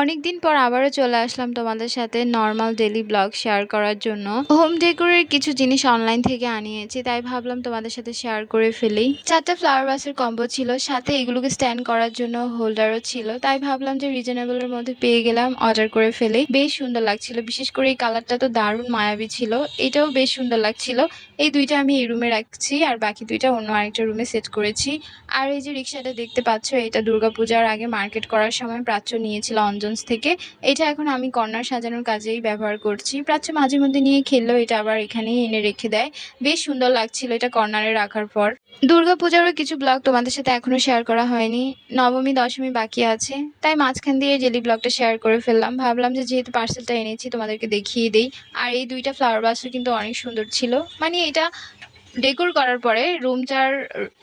অনেকদিন পর আবারও চলে আসলাম তোমাদের সাথে নর্মাল ডেলি ব্লগ শেয়ার করার জন্য। হোম ডেকোরের কিছু জিনিস অনলাইন থেকে আনিয়েছি, তাই ভাবলাম তোমাদের সাথে শেয়ার করে ফেলি। চারটা ফ্লাওয়ার বাসের কম্বো ছিল, সাথে এগুলোকে স্ট্যান্ড করার জন্য হোল্ডারও ছিল, তাই ভাবলাম যে রিজনেবলের মধ্যে পেয়ে গেলাম অর্ডার করে ফেলি। বেশ সুন্দর লাগছিল, বিশেষ করে এই কালারটা তো দারুণ মায়াবী ছিল, এটাও বেশ সুন্দর লাগছিল। এই দুইটা আমি এই রুমে রাখছি, আর বাকি দুইটা অন্য আরেকটা রুমে সেট করেছি। আর এই যে রিক্সাটা দেখতে পাচ্ছ, এটা দুর্গাপূজার আগে মার্কেট করার সময় প্রাচ্য নিয়েছিল অঞ্জনস থেকে। এটা এখন আমি কর্নার সাজানোর কাজেই ব্যবহার করছি। প্রাচ্য মাঝে মধ্যে নিয়ে খেললেও এটা আবার এখানেই এনে রেখে দেয়। বেশ সুন্দর লাগছিল এটা কর্নারে রাখার পর। দুর্গাপূজারও কিছু ব্লগ তোমাদের সাথে এখনও শেয়ার করা হয়নি। নবমী, দশমী বাকি আছে। তাই মাঝখান দিয়ে জেলি ব্লগটা শেয়ার করে ফেললাম। ভাবলাম যে যেহেতু পার্সেলটা এনেছি তোমাদেরকে দেখিয়ে দিই। আর এই দুইটা ফ্লাওয়ার বাসও কিন্তু অনেক সুন্দর ছিল। মানে এটা ডেকোর করার পরে রুমটার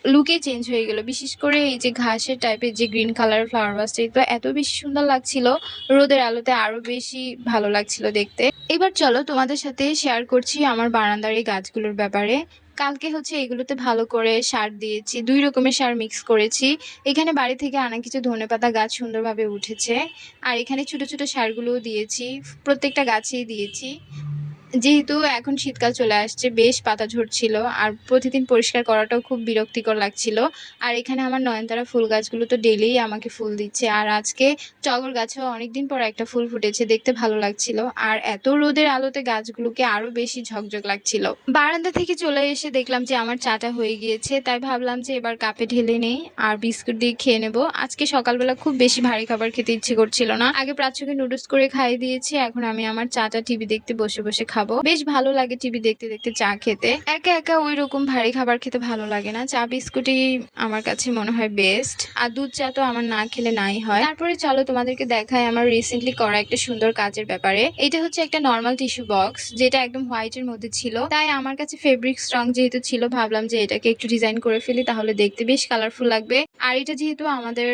লুকে চেঞ্জ হয়ে গেল। বিশেষ করে এই যে ঘাসের টাইপের যে গ্রিন কালার ফ্লাওয়ার ভাসটা এটা এত বেশি সুন্দর লাগছিল। রোদের আলোতে আরও বেশি ভালো লাগছিল দেখতে। এবার চলো তোমাদের সাথে শেয়ার করছি আমার বারান্দার এই গাছগুলোর ব্যাপারে। কালকে হচ্ছে এগুলোতে ভালো করে সার দিয়েছি, দুই রকমের সার মিক্স করেছি। এখানে বাড়ি থেকে আনা কিছু ধনেপাতা গাছ সুন্দরভাবে উঠেছে। আর এখানে ছোট ছোট সারগুলোও দিয়েছি, প্রত্যেকটা গাছেই দিয়েছি। যেহেতু এখন শীতকাল চলে আসছে, বেশ পাতা ঝরছিল আর প্রতিদিন পরিষ্কার করাটাও খুব বিরক্তিকর লাগছিল। আর এখানে আমার নয়নতারা ফুল গাছগুলো তো ডেলিই আমাকে ফুল দিচ্ছে। আর আজকে টগর গাছেও অনেকদিন পর একটা ফুল ফুটেছে, দেখতে ভালো লাগছিল। আর এত রোদের আলোতে গাছগুলোকে আরও বেশি ঝকঝক লাগছিল। বারান্দা থেকে চলে এসে দেখলাম যে আমার চাটা হয়ে গিয়েছে, তাই ভাবলাম যে এবার কাপে ঢেলে নেই আর বিস্কুট দিয়ে খেয়ে নেব। আজকে সকালবেলা খুব বেশি ভারী খাবার খেতে ইচ্ছে করছিল না। আগে প্রাচ্যকে নুডলস করে খাইয়ে দিয়েছি, এখন আমি আমার চাটা টিভি দেখতে বসে বসে খাব। বেশ ভালো লাগে টিভি দেখতে দেখতে চা খেতে। একা একা ওই রকম ভারী খাবার খেতে ভালো লাগে না। চা বিস্কুটই আমার কাছে মনে হয় বেস্ট আর দুধ চা তো আমার না খেলে নাই হয়। তারপরে চলো তোমাদেরকে দেখাই আমার রিসেন্টলি করা একটা সুন্দর কাজের ব্যাপারে। এটা হচ্ছে একটা নর্মাল টিস্যু বক্স যেটা একদম হোয়াইটের মধ্যে ছিল। তাই আমার কাছে ফেব্রিক স্ট্রং যেহেতু ছিল, ভাবলাম যে এটাকে একটু ডিজাইন করে ফেলি, তাহলে দেখতে বেশ কালারফুল লাগবে। আর এটা যেহেতু আমাদের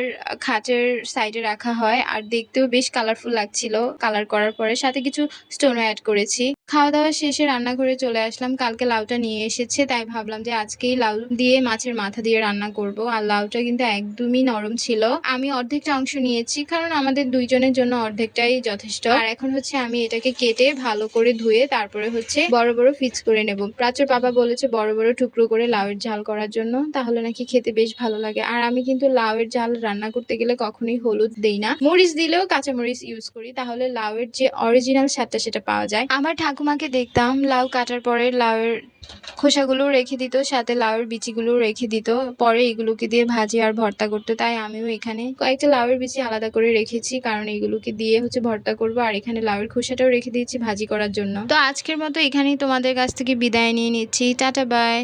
খাটের সাইডে রাখা হয়, আর দেখতেও বেশ কালারফুল লাগছিল। কালার করার পরে সাথে কিছু স্টোনও অ্যাড করেছি। খাওয়া দাওয়া শেষে রান্নাঘরে চলে আসলাম। কালকে লাউটা নিয়ে এসেছে, তাই ভাবলাম যে আজকেই লাউ দিয়ে মাছের মাথা দিয়ে রান্না করব। আর লাউটা কিন্তু একদমই নরম ছিল। আমি অর্ধেকটা অংশ নিয়েছি, কারণ আমাদের দুইজনের জন্য অর্ধেকটাই যথেষ্ট। আর এখন হচ্ছে আমি এটাকে কেটে ভালো করে ধুয়ে তারপরে হচ্ছে বড় বড় ফিক্স করে নেব। প্রাচুর বাবা বলেছে বড় বড় টুকরো করে লাউয়ের ঝাল করার জন্য, তাহলে নাকি খেতে বেশ ভালো লাগে। আর আমি কিন্তু লাউয়ের ঝাল রান্না করতে গেলে কখনোই হলুদ দেই না। মরিচ দিলেও কাঁচা মরিচ ইউজ করি, তাহলে লাউয়ের যে অরিজিনাল স্বাদটা সেটা পাওয়া যায়। আমার ঠাকুমাকে দেখতাম, লাউ কাটার পরে লাউয়ের খোসাগুলো রেখে দিত, সাথে লাউয়ের বিচিগুলো রেখে দিত, পরে এগুলোকে দিয়ে ভাজি আর ভর্তা করতো। তাই আমিও এখানে কয়েকটা লাউয়ের বিচি আলাদা করে রেখেছি, কারণ এগুলোকে দিয়ে হচ্ছে ভর্তা করব, আর এখানে লাউয়ের খোসাটাও রেখে দিয়েছি ভাজি করার জন্য। তো আজকের মতো এখানেই তোমাদের কাছ থেকে বিদায় নিয়ে নিচ্ছি। Tata bye